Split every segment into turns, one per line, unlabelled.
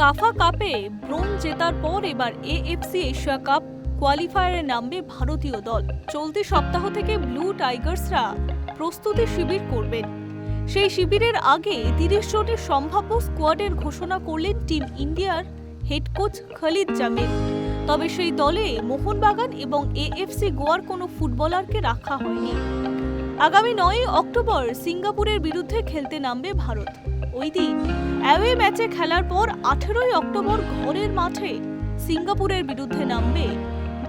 কাফা কাপে ব্রোঞ্জ জেতার পর এবার এএফসি এশিয়া কাপ কোয়ালিফায়ারে নামবে ভারতীয় দল। চলতি সপ্তাহ থেকে ব্লু টাইগার্সরা প্রস্তুতি শিবির করবেন। সেই শিবিরের আগে তিরিশ জনের সম্ভাব্য স্কোয়াডের ঘোষণা করলেন টিম ইন্ডিয়ার হেড কোচ খালিদ জামিল। তবে সেই দলে মোহনবাগান এবং এএফসি গোয়ার কোনো ফুটবলারকে রাখা হয়নি। আগামী নয় অক্টোবর সিঙ্গাপুরের বিরুদ্ধে খেলতে নামবে ভারত। ওই দিন অ্যাওয়ে ম্যাচে খেলার পর আঠেরোই অক্টোবর ঘরের মাঠে সিঙ্গাপুরের বিরুদ্ধে নামবে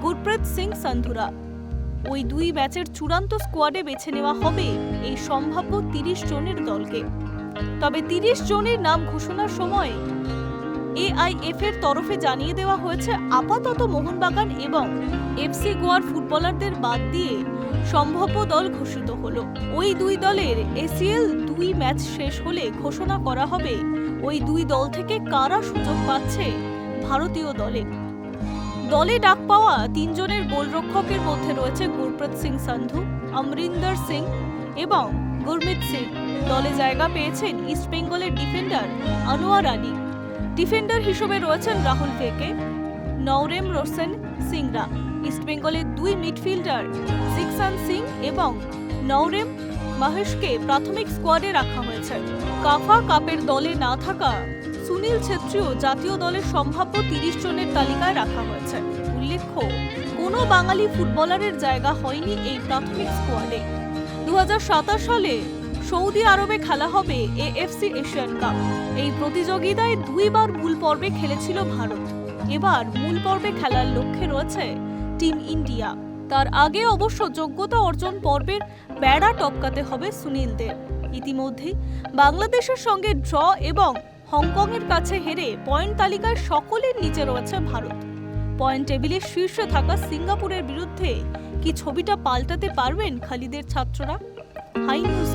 গুরপ্রীত সিং সান্ধুরা ওই দুই ম্যাচের চূড়ান্ত স্কোয়াডে বেছে নেওয়া হবে এই সম্ভাব্য তিরিশ জনের দলকে। তবে তিরিশ জনের নাম ঘোষণার সময় এআইএফ এর তরফে জানিয়ে দেওয়া হয়েছে, আপাতত মোহনবাগান এবং এফসি গোয়ার ফুটবলারদের বাদ দিয়ে সম্ভাব্য দল ঘোষিত হলো। ওই দুই দলের এসিএল দুই ম্যাচ শেষ হলে ঘোষণা করা হবে ওই দুই দল থেকে কারা সুযোগ পাচ্ছে ভারতীয় দলে। দলে ডাক পাওয়া তিনজনের গোলরক্ষকের মধ্যে রয়েছে গুরপ্রীত সিং সান্ধু, অমরিন্দর সিং এবং গুরমিত সিং। দলে জায়গা পেয়েছেন ইস্টবেঙ্গলের ডিফেন্ডার আনোয়ার আলী। ডিফেন্ডার হিসেবে রয়েছেন রাহুল ফেকে, নওরেম রোশন সিংরা ইস্টবেঙ্গলের দুই মিডফিল্ডার সিকসান সিং এবং নওরেম মহেশকে প্রাথমিক স্কোয়াডে রাখা হয়েছে। কাফা কাপের দলে না থাকা সুনীল ছেত্রীও জাতীয় দলের সম্ভাব্য তিরিশ জনের তালিকায় রাখা হয়েছে। উল্লেখ্য, কোনো বাঙালি ফুটবলারের জায়গা হয়নি এই প্রাথমিক স্কোয়াডে। দু হাজার সাতাশ সালে সৌদি আরবে খেলা হবে এএফসি এশিয়ান কাপ। এই প্রতিযোগিতায় দুইবার মূল পর্বে খেলেছিল ভারত। এবার মূল পর্বে খেলার লক্ষ্যে রয়েছে টিম ইন্ডিয়া। তার আগে অবশ্য যোগ্যতা অর্জন পর্বের বেড়া টপকাতে হবে সুনীলদের। ইতিমধ্যেই বাংলাদেশের সঙ্গে ড্র এবং হংকংয়ের কাছে হেরে পয়েন্ট তালিকায় সকলের নিচে রয়েছে ভারত। পয়েন্ট টেবিলের শীর্ষে থাকা সিঙ্গাপুরের বিরুদ্ধে কি ছবিটা পাল্টাতে পারবেন খালিদের ছাত্ররা? High news